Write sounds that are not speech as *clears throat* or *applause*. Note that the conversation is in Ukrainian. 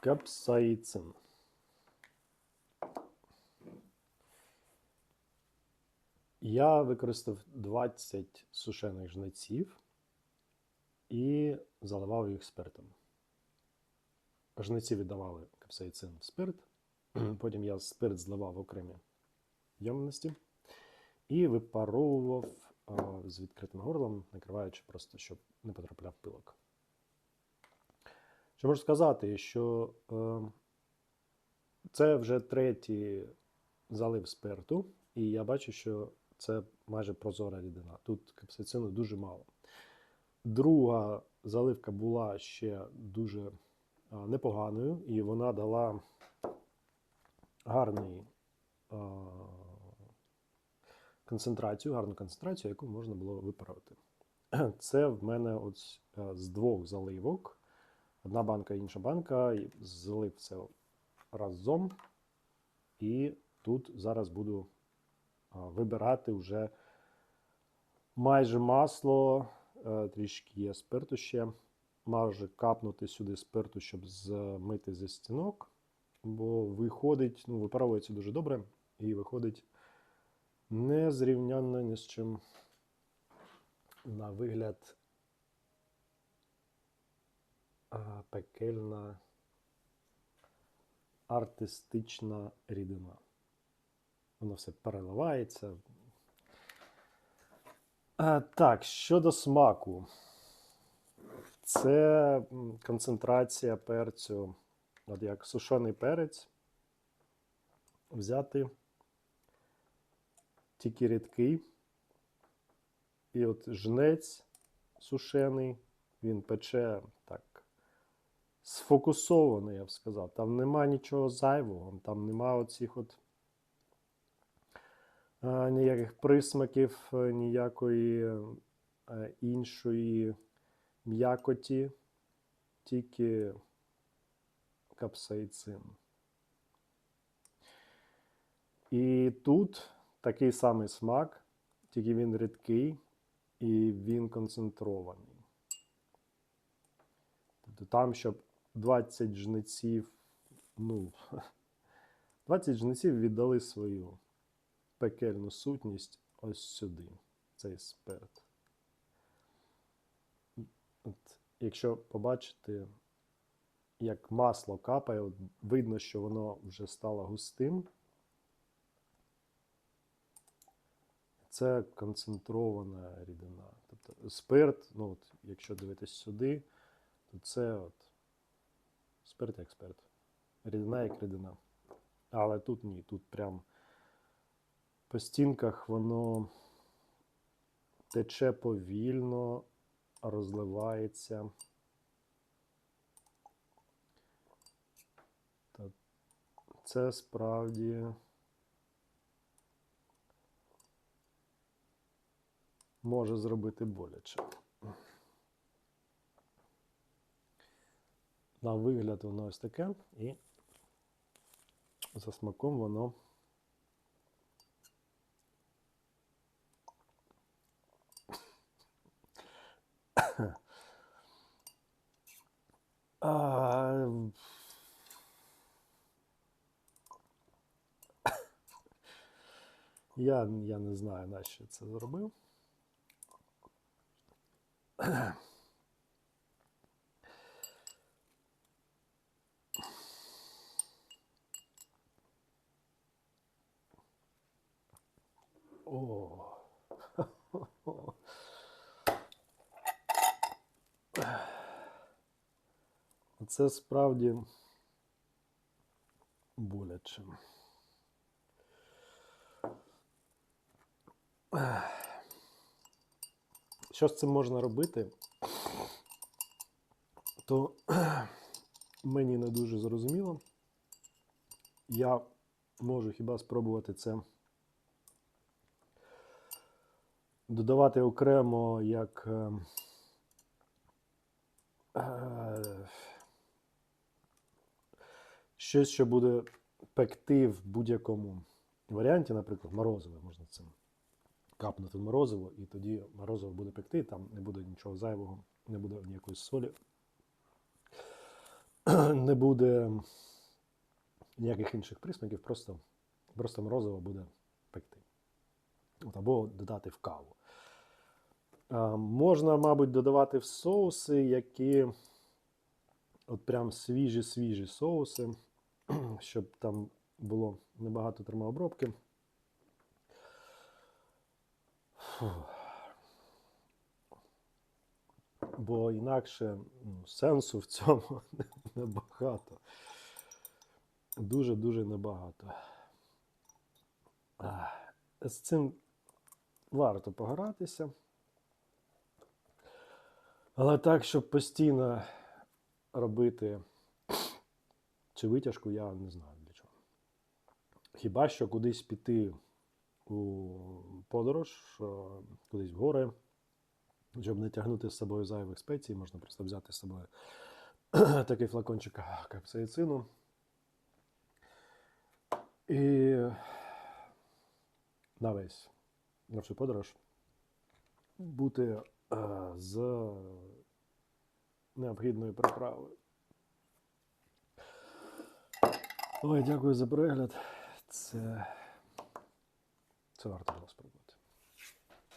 Капсаїцин. Я використав 20 сушених жнеців і заливав їх спиртом. Жниці віддавали капсаїцин в спирт. *clears throat* Потім я спирт зливав в окремі ємності і випаровував з відкритим горлом, накриваючи просто, щоб не потрапляв пилок. Що можу сказати, що е, це вже третій залив спирту, і я бачу, що це майже прозора рідина. Тут капсацину дуже мало. Друга заливка була ще дуже а, непоганою, і вона дала гарний а, концентрацію, гарну концентрацію, яку можна було виправити. Це в мене от е, з двох заливок. Одна банка, інша банка, злив це разом. І тут зараз буду вибирати вже майже масло, е, трішки є спирту ще. Майже капнути сюди спирту, щоб змити зі стінок. Бо виходить, ну, випаровується дуже добре і виходить незрівнянно ні з чим на вигляд пекельна артистична рідина. Воно все переливається. Так, щодо смаку, це концентрація перцю, от як сушений перець, взяти тільки рідкий. І от жнець сушений, він пече так сфокусований, я б сказав. Там нема нічого зайвого, там нема оцих от а, ніяких присмаків, е, ніякої е, іншої м'якоті, тільки капсаїцин. І тут такий самий смак, тільки він рідкий і він концентрований. Тобто там, щоб 20 жнеців, ну, *laughs* 20 жнеців віддали свою пекельну сутність ось сюди, цей спирт. От, якщо побачити, як масло капає, от видно, що воно вже стало густим. Це концентрована рідина. Тобто спирт, ну от, якщо дивитись сюди, то це от спирт як спирт. Рідина як рідина. Але тут ні, тут прям по стінках воно тече повільно, розливається. Це справді. може зробити боляче. На вигляд воно ось таке, і за смаком воно а... *coughs* Я, я не знаю, на що це зробив. Це справді боляче. Що з цим можна робити, то мені не дуже зрозуміло. Я можу хіба спробувати це додавати окремо як е, е, щось, що буде пекти в будь-якому варіанті, наприклад, морозиве можна цим капнути морозиво, і тоді морозиво буде пекти, там не буде нічого зайвого, не буде ніякої солі. *clears throat* не буде ніяких інших присмаків, просто, просто морозиво буде пекти. От, або додати в каву. А, можна, мабуть, додавати в соуси, які от прям свіжі-свіжі соуси, *clears throat* щоб там було небагато термообробки. Фу. Бо інакше ну, сенсу в цьому *laughs* небагато. Дуже-дуже небагато. З цим варто погратися. Але так, щоб постійно робити чи витяжку, я не знаю для чого. Хіба що кудись піти у подорож, е, кудись в гори, щоб не тягнути з собою зайвих спецій, можна просто взяти з собою *clears throat* такий флакончик капсаїцину. І на весь на всю подорож бути е, з необхідною приправою. Ой, дякую за перегляд. Це, це варто було спробувати.